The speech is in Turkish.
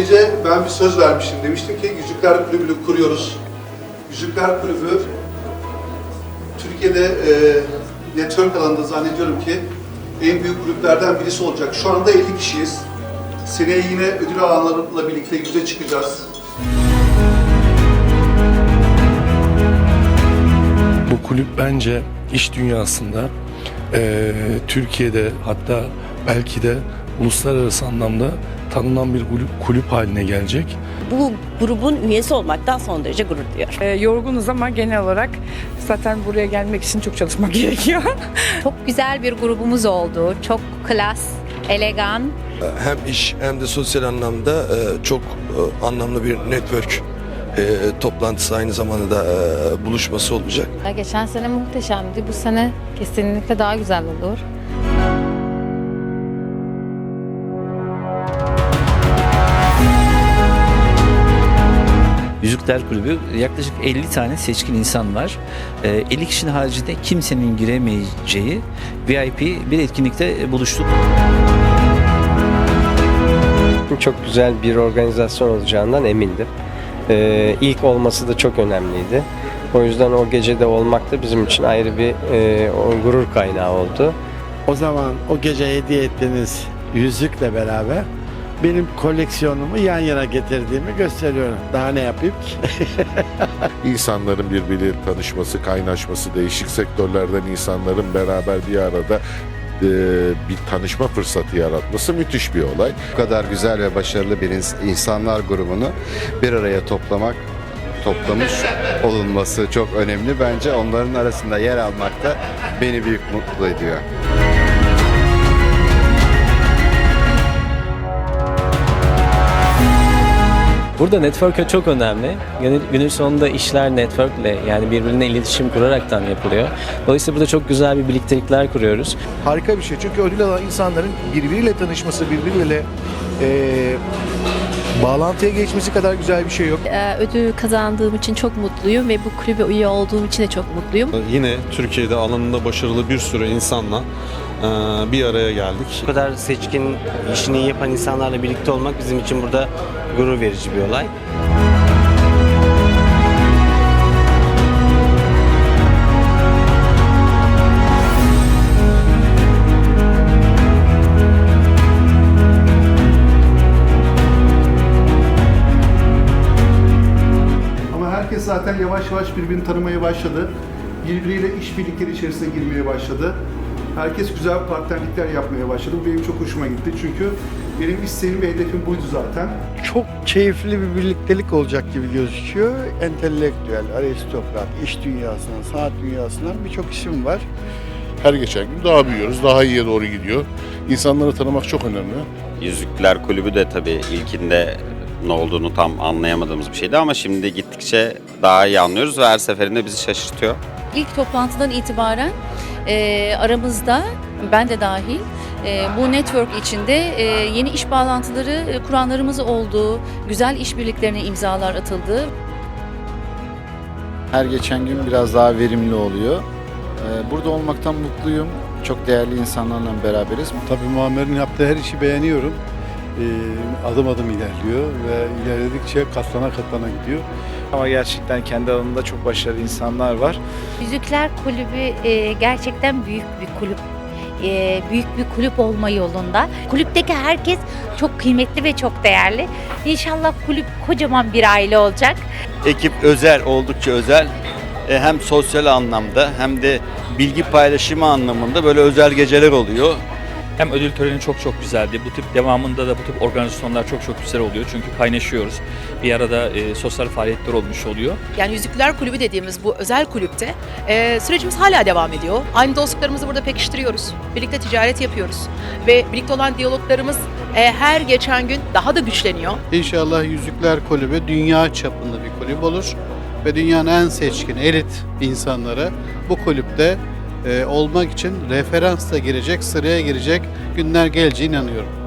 gece ben bir söz vermiştim. Demiştim ki Yüzükler Kulübü'nü kuruyoruz. Yüzükler Kulübü Türkiye'de e, network alanında zannediyorum ki en büyük kulüplerden birisi olacak. Şu anda 50 kişiyiz. Seneye yine ödül alanlarıyla birlikte yüze çıkacağız. Bu kulüp bence iş dünyasında eee, Türkiye'de hatta belki de uluslararası anlamda tanınan bir kulüp, kulüp haline gelecek. Bu grubun üyesi olmaktan son derece gurur duyuyorum. Ee, yorgunuz ama genel olarak zaten buraya gelmek için çok çalışmak gerekiyor. Çok güzel bir grubumuz oldu. Çok klas, elegan. hem iş hem de sosyal anlamda e, çok e, anlamlı bir network e, toplantısı aynı zamanda da e, buluşması olacak. Geçen sene muhteşemdi. Bu sene kesinlikle daha güzel olur. Yüzükler Kulübü yaklaşık 50 tane seçkin insan var. Ee, 50 kişinin haricinde kimsenin giremeyeceği VIP bir etkinlikte buluştuk. Çok güzel bir organizasyon olacağından emindim. Ee, ilk olması da çok önemliydi. O yüzden o gecede olmak da bizim için ayrı bir e, gurur kaynağı oldu. O zaman o gece hediye ettiğiniz yüzükle beraber benim koleksiyonumu yan yana getirdiğimi gösteriyorum. Daha ne yapayım ki? İnsanların birbiriyle tanışması, kaynaşması, değişik sektörlerden insanların beraber bir arada e, bir tanışma fırsatı yaratması müthiş bir olay. Bu kadar güzel ve başarılı bir ins- insanlar grubunu bir araya toplamak, toplamış olunması çok önemli. Bence onların arasında yer almak da beni büyük mutlu ediyor. Burada network çok önemli. Günün, günün sonunda işler networkle yani birbirine iletişim kuraraktan yapılıyor. Dolayısıyla burada çok güzel bir birliktelikler kuruyoruz. Harika bir şey. Çünkü ödül alan insanların birbiriyle tanışması, birbiriyle eee bağlantıya geçmesi kadar güzel bir şey yok. Ee, Ödül kazandığım için çok mutluyum ve bu kulübe üye olduğum için de çok mutluyum. Yine Türkiye'de alanında başarılı bir sürü insanla bir araya geldik. Bu kadar seçkin, işini iyi yapan insanlarla birlikte olmak bizim için burada gurur verici bir olay. Ama herkes zaten yavaş yavaş birbirini tanımaya başladı. Birbiriyle işbirlikleri içerisine girmeye başladı. Herkes güzel partnerlikler yapmaya başladı. Bu benim çok hoşuma gitti. Çünkü benim isteğim ve hedefim buydu zaten. Çok keyifli bir birliktelik olacak gibi gözüküyor. Entelektüel, aristokrat, iş dünyasından, sanat dünyasından birçok isim var. Her geçen gün daha büyüyoruz, daha iyiye doğru gidiyor. İnsanları tanımak çok önemli. Yüzükler Kulübü de tabii ilkinde ne olduğunu tam anlayamadığımız bir şeydi ama şimdi gittikçe daha iyi anlıyoruz ve her seferinde bizi şaşırtıyor. İlk toplantıdan itibaren e, aramızda ben de dahil e, bu network içinde e, yeni iş bağlantıları e, kuranlarımız oldu. Güzel işbirliklerine imzalar atıldı. Her geçen gün biraz daha verimli oluyor. Ee, Burada olmaktan mutluyum. Çok değerli insanlarla beraberiz. Tabii Muammer'in yaptığı her işi beğeniyorum. Ee, adım adım ilerliyor ve ilerledikçe katlana katlana gidiyor. Ama gerçekten kendi alanında çok başarılı insanlar var. Yüzükler Kulübü e, gerçekten büyük bir kulüp. E, büyük bir kulüp olma yolunda. Kulüpteki herkes çok kıymetli ve çok değerli. İnşallah kulüp kocaman bir aile olacak. Ekip özel, oldukça özel. E, Hem sosyal anlamda hem de bilgi paylaşımı anlamında böyle özel geceler oluyor. Hem ödül töreni çok çok güzeldi. Bu tip devamında da bu tip organizasyonlar çok çok güzel oluyor. Çünkü kaynaşıyoruz. Bir arada e, sosyal faaliyetler olmuş oluyor. Yani Yüzükler Kulübü dediğimiz bu özel kulüpte e, sürecimiz hala devam ediyor. Aynı dostluklarımızı burada pekiştiriyoruz. Birlikte ticaret yapıyoruz. Ve birlikte olan diyaloglarımız e, her geçen gün daha da güçleniyor. İnşallah Yüzükler Kulübü dünya çapında bir kulüp olur ve dünyanın en seçkin elit insanları bu kulüpte e, olmak için referansla girecek, sıraya girecek günler geleceğine inanıyorum.